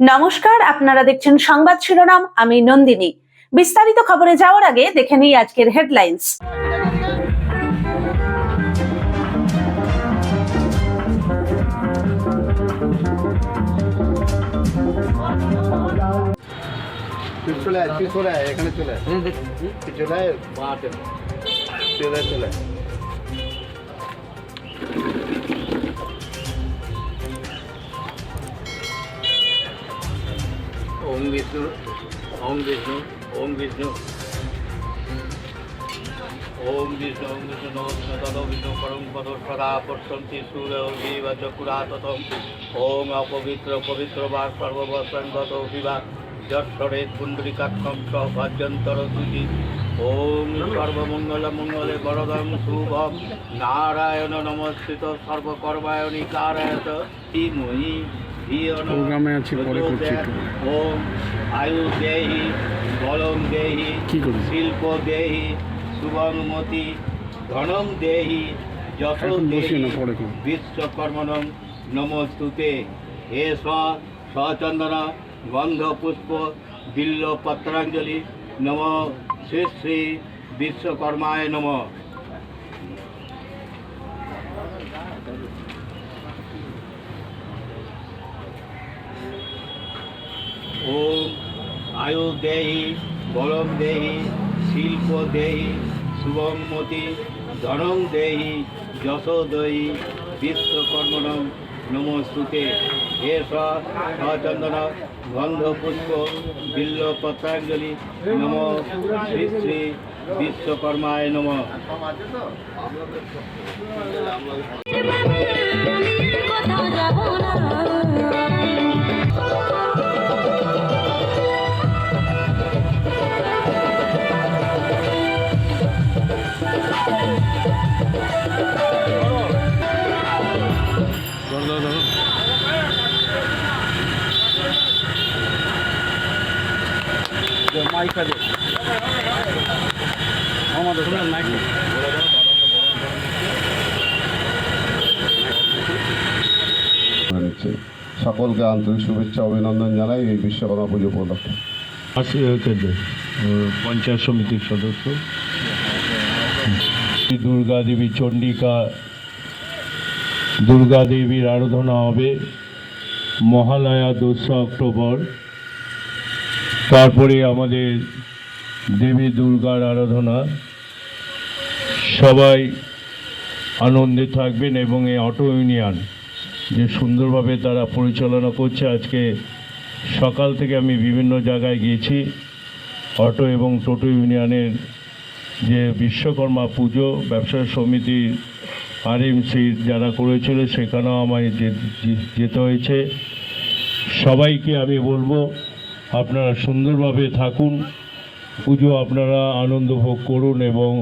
নমস্কার আপনারা দেখছেন সংবাদ শিরোনাম আমি নন্দিনী। বিস্তারিত খবরে যাওয়ার আগে দেখে নিই আজকের হেডলাইন্স। চলে আয় চলে আয় এখানে চলে আয়। চলে আয় চলে আয়, ওম বিষ্ণু ওম বিষ্ণু। ওম বিষ্ণু নমস্কার তদ বিষ্ণু, পরম পদ সদা পশ্যন্তি সূর্য জীবচকুরাততম ওম অপবিত্র, পবিত্র বা সর্ববসঙ্গত বিবা যৎসরে কুণ্ডলিকাক্ষম স ভজন্তর তুজি ওম সর্বমঙ্গল মঙ্গলে বরদম শুভম। নারায়ণ নমস্কৃত সর্বকর্মায়ণী প্রোগ্রামে আছি, পরে করছি একটু। আয়ু দেহি বলম দেহি কি করবি? শিল্প দেহি শুভমতি ধনম দেহি। বিশ্বকর্মণম নমস্তুতে হে স সচন্দন গন্ধ পুষ্প বিল্ল পত্রাঞ্জলি নম শ্রী শ্রী বিশ্বকর্মায় নম ওম আয়ু দেহি বলম দেহি, শিল্প দেহি শুভমতি ধনং দেহি, যশ দেহি বিশ্বকর্মণং নমস্তুতে। হে সচন্দন গন্ধ পুষ্প, বিল্ল পত্রাঞ্জলি, নম শ্রী শ্রী বিশ্বকর্মায় নম। কোথাও যাব না। আমাদের সকলকে আন্তরিক শুভেচ্ছা অভিনন্দন জানাই এই বিশ্বকর্মা পুজো উপলক্ষে। পঞ্চায়েত সমিতির সদস্য। দুর্গা দেবী চণ্ডিকা দুর্গা দেবীর আরাধনা হবে মহালয়া দোসরা অক্টোবর। তারপরে আমাদের দেবী দুর্গার আরাধনা। সবাই আনন্দে থাকবেন এবং এই অটো ইউনিয়ন যে সুন্দরভাবে তারা পরিচালনা করছে, আজকে সকাল থেকে আমি বিভিন্ন জায়গায় গিয়েছি। অটো এবং টোটো ইউনিয়নের যে বিশ্বকর্মা পুজো ব্যবসা সমিতির আরএমসির যারা করেছিল, সেখানেও আমায় যেতে হয়েছে। সবাইকে আমি বলব আপনারা সুন্দরভাবে থাকুন। পুজো আপনারা আনন্দ ভোগ করুন এবং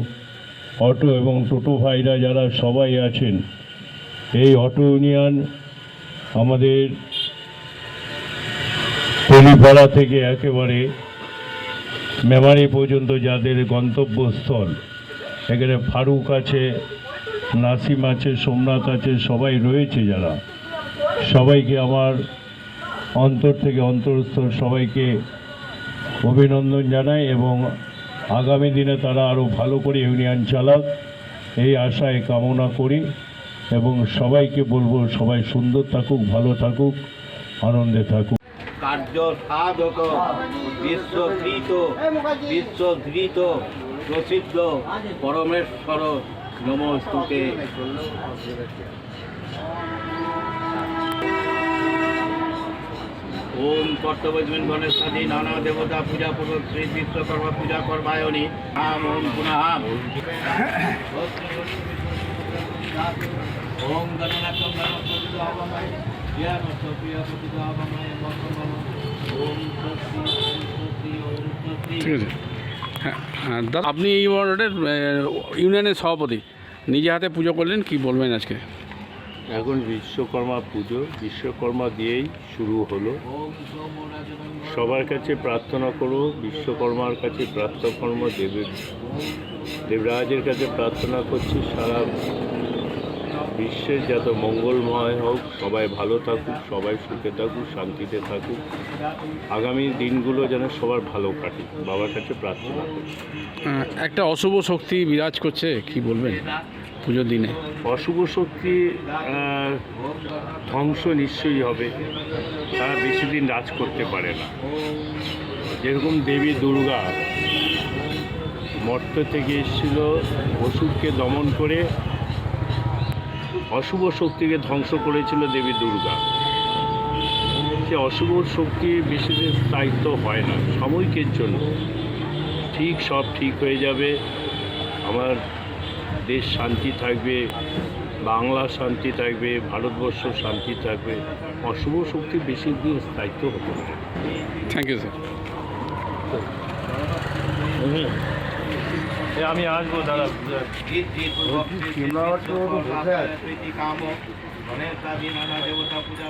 অটো এবং টোটো ভাইরা যারা সবাই আছেন, এই অটো ইউনিয়ন আমাদের টলিপাড়া থেকে একেবারে মেমারি পর্যন্ত যাদের গন্তব্যস্থল, এখানে ফারুক আছে, নাসিম আছে, সোমনাথ আছে, সবাই রয়েছে যারা। সবাইকে আমার অন্তর থেকে অন্তরস্থ সবাইকে অভিনন্দন জানাই এবং আগামী দিনে তারা আরও ভালো করে ইউনিয়ন চালাক। এই আশায় কামনা করি এবং সবাইকে বলব সবাই সুন্দর থাকুক, ভালো থাকুক, আনন্দে থাকুক। কার্য সাধক বিশ্বধৃত বিশ্বধৃত প্রসিদ্ধ পরমেশ্বর, নমস্তুতে। ওম কর্তব্যজমিন গণেশ আদি নানা দেবতা, পূজা পূর্বক শ্রী বিশ্বকর্মা, পূজা কর্মায়নি। আম ওম পুনঃ ওম ঠিক আছে। হ্যাঁ হ্যাঁ আপনি ইউনিয়নের সভাপতি, নিজে হাতে পুজো করলেন, কি বলবেন আজকে? এখন বিশ্বকর্মা পুজো। বিশ্বকর্মা দিয়েই শুরু হলো। সবার কাছে প্রার্থনা করব বিশ্বকর্মার কাছে প্রার্থকর্ম দেবের দেবরাজের কাছে প্রার্থনা করছি, সারা বিশ্বের যত মঙ্গলময় হোক, সবাই ভালো থাকুক, সবাই সুখে থাকুক, শান্তিতে থাকুক। আগামী দিনগুলো যেন সবার ভালো কাটে। বাবার কাছে প্রার্থনা করি একটা অশুভ শক্তি বিরাজ করছে, কি বলবেন? পুজোর দিনে? অশুভ শক্তি ধ্বংস নিশ্চয়ই হবে। তারা বেশি দিন রাজ করতে পারে না। যেরকম দেবী দুর্গা মর্ত থেকে এসেছিল, অসুরকে দমন করে অশুভ শক্তিকে ধ্বংস করেছিল দেবী দুর্গা। সে অশুভ শক্তি বেশি দিন স্থায়িত্ব হয় না, সাময়িকের জন্য। ঠিক সব ঠিক হয়ে যাবে। আমার দেশ শান্তি থাকবে বাংলা শান্তি থাকবে ভারতবর্ষ শান্তি থাকবে অশুভ শক্তি বেশি দিন স্থায়িত্ব হতে পারে থ্যাংক ইউ স্যার আমি আসব দাদা কাম গণেশ দেবতা পূজা